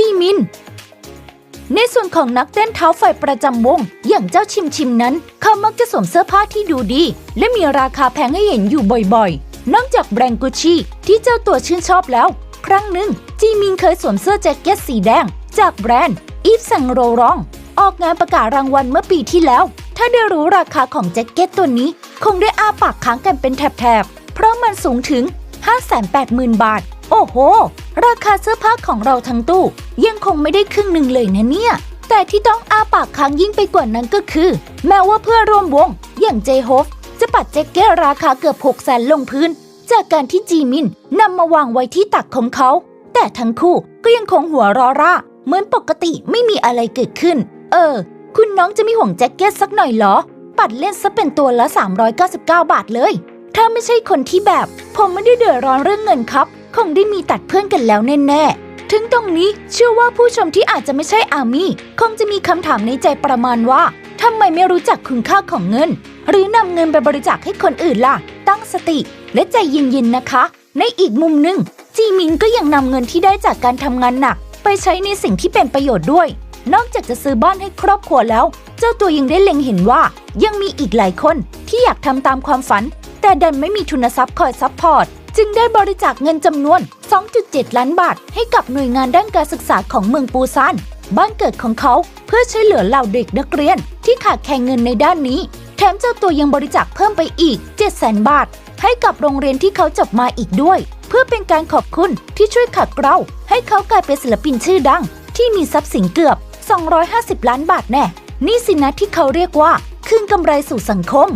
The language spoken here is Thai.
จีมิน ในส่วนของนักเต้นเท้าไฟประจำวง อย่างเจ้าชิมชิมนั้น เขามักจะสวมเสื้อผ้าที่ดูดี และมีราคาแพงให้เห็นอยู่บ่อยๆ นอกจากแบรนด์กุชชี่ที่เจ้าตัวชื่นชอบแล้ว ครั้งหนึ่งจีมินเคยสวมเสื้อแจ็คเก็ตสีแดง จากแบรนด์อีฟซังโรรอง ออกงานประกาศรางวัลเมื่อปีที่แล้ว ถ้าได้รู้ราคาของแจ็คเก็ตตัวนี้ คงได้อ้าปากค้างกันเป็นแถบๆ เพราะมันสูงถึง 580,000 บาท โอ้โห ราคาเสื้อผ้าของเราทั้งตู้ ยังคงไม่ได้ครึ่งหนึ่งเลยนะเนี่ย แต่ที่ต้องอาปากค้างยิ่งไปกว่านั้นก็คือ แม้ว่าเพื่อร่วมวง อย่างเจโฮฟจะปัดแจ็คเก็ตราคาเกือบ6แสนลงพื้น จากการที่จีมินนำมาวางไว้ที่ตักของเขา แต่ทั้งคู่ก็ยังคงหัวรอร่า เหมือนปกติไม่มีอะไรเกิดขึ้น เออ คุณน้องจะไม่ห่วงแจ็คเก็ตสักหน่อยเหรอ ปัดเล่นซะเป็นตัวละ 399 บาทเลย ถ้าไม่ใช่คนที่แบบ ผมไม่ได้เดือดร้อนเรื่องเงินครับ คงได้มีตัดเพื่อนกันแล้วแน่ๆ ถึงตรงนี้เชื่อว่าผู้ชมที่อาจจะไม่ใช่อามี่คงจะมีคำถามในใจประมาณว่าทำไมไม่รู้จักคุณค่าของเงิน หรือนำเงินไปบริจาคให้คนอื่นล่ะ ตั้งสติและใจเย็นๆนะคะ ในอีกมุมหนึ่งจีมินก็ยังนำเงินที่ได้จากการทำงานหนัก ไปใช้ในสิ่งที่เป็นประโยชน์ด้วย นอกจากจะซื้อบ้านให้ครอบครัวแล้ว เจ้าตัวยังได้เล็งเห็นว่า ยังมีอีกหลายคนที่อยากทำตามความฝัน แต่ดันไม่มีทุนทรัพย์คอยซัพพอร์ตจึงได้บริจาคเงินจำนวน 2.7 ล้านบาท ให้กับหน่วยงานด้านการศึกษาของเมืองปูซานบ้านเกิดของเขาเพื่อช่วยเหลือเหล่าเด็กนักเรียน ที่ขาดแคลนเงินในด้านนี้ แถมเจ้าตัวยังบริจาคเพิ่มไปอีก 700,000 บาท ให้กับโรงเรียนที่เขาจบมาอีกด้วย เพื่อเป็นการขอบคุณที่ช่วยขัดเกลาให้เขากลายเป็นศิลปินชื่อดัง ที่มีทรัพย์สินเกือบ 250 ล้านบาทแน่ นี่สินะที่เขาเรียกว่า คืนกำไรสู่สังคม